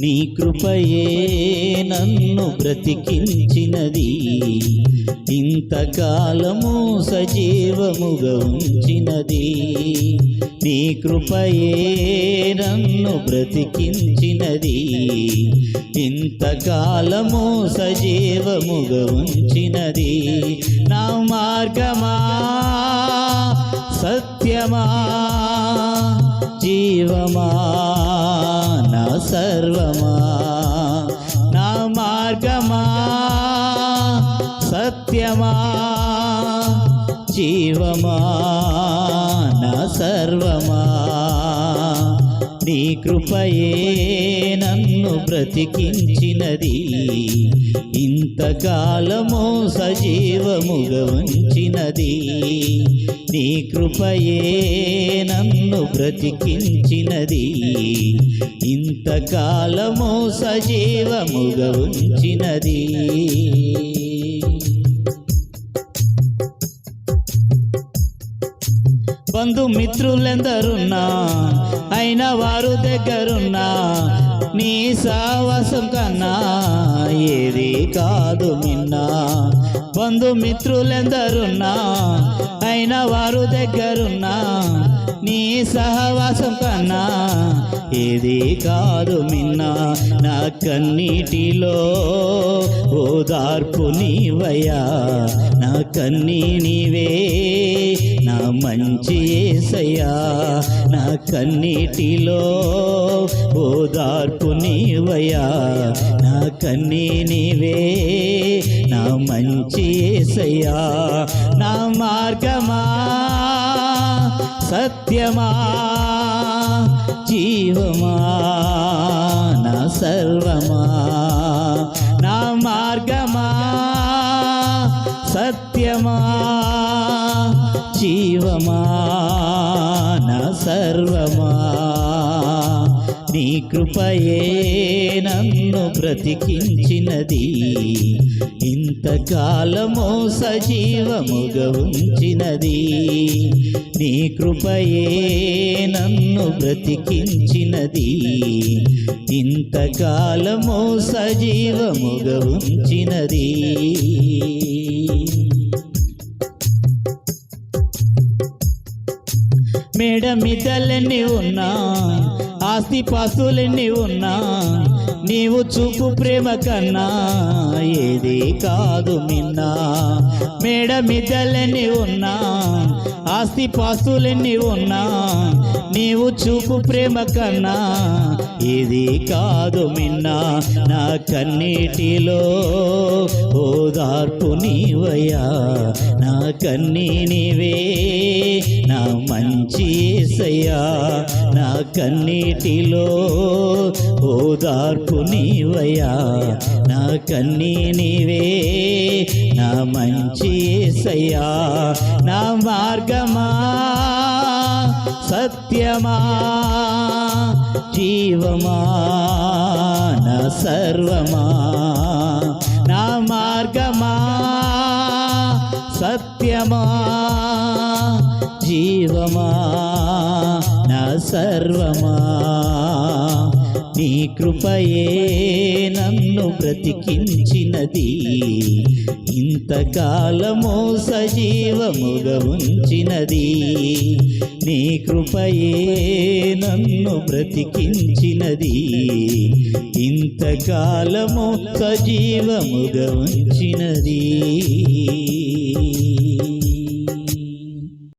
నీ కృపయే నన్ను బ్రతికించినది. ఇంతకాలము సజీవముగా ఉంచినది. నీ కృపయే నన్ను బ్రతికించినది. ఇంతకాలము సజీవముగా ఉంచినది. నా మార్గమా? సత్యమా? జీవమా? సర్వమా? నా మార్గమా? సత్యమా? జీవమా? నా సర్వమా? నీ కృపయే నన్ను బ్రతికించినది. ఇంతకాలము సజీవముగా ఉంచినది. నీ కృపయే నన్ను బ్రతికించినది. ఇంతకాలము సజీవముగా ఉంచినది. బంధుమిత్రులెందరున్నా అయిన వారు దగ్గరున్నా నీ సావాసం కన్నా ఏది కాదు నిన్నా బంధుమిత్రులెందరున్నా? అయిన వారు దగ్గరున్నా? నీ సహవాసం కన్నా? ఇది కాదు మిన్నా నా కన్నీటిలో ఓదార్పు నీవయ్యా. నా కన్నీ నీవే మంచి ఏసయ్యా నా కన్నీటిలో ఓదార్పు నీవయ్యా. నా కన్నీ నీవే నా మంచి ఏసయ్యా. నా మార్గమా సత్యమా జీవమా నా సర్వమా. నా మార్గమా సత్యమా. జీవమా? నా సర్వమా? నీ కృపయే నన్ను బ్రతికించినది. ఇంతకాలము సజీవముగా ఉంచినది. నీ కృపయే నన్ను బ్రతికించినది. ఇంతకాలము సజీవముగా ఉంచినది. మిడమిదలన్నీ ఉన్నా ఆస్తి పాస్తులెన్ని ఉన్నా నీవు చూపు ప్రేమ కన్నా ఏది కాదు మిన్నా. మేడ మిద్దలెన్ని ఉన్నా ఆస్తి పాస్తులెన్ని ఉన్నా నీవు చూపు ప్రేమ కన్నా ఇది కాదు మిన్నా నా కన్నీటిలో ఓదార్పు నీవయ్యా నా కన్నీ నీవే నా మంచి సయ్యా నా కన్నీటిలో ఓదార్పు నీవయ్యా. నా కన్నీ నీవే. నా మంచి ఏసయ్యా. నా మార్గమా. సత్యమా. జీవమా. నా సర్వమా. నా మార్గమా. సత్యమా. జీవమా. నా సర్వమా. నీ కృపయే నన్ను బ్రతికించినది. ఇంతకాలము సజీవముగా ఉంచినది. నీ కృపయే నన్ను బ్రతికించినది. ఇంతకాలము సజీవముగా ఉంచినది.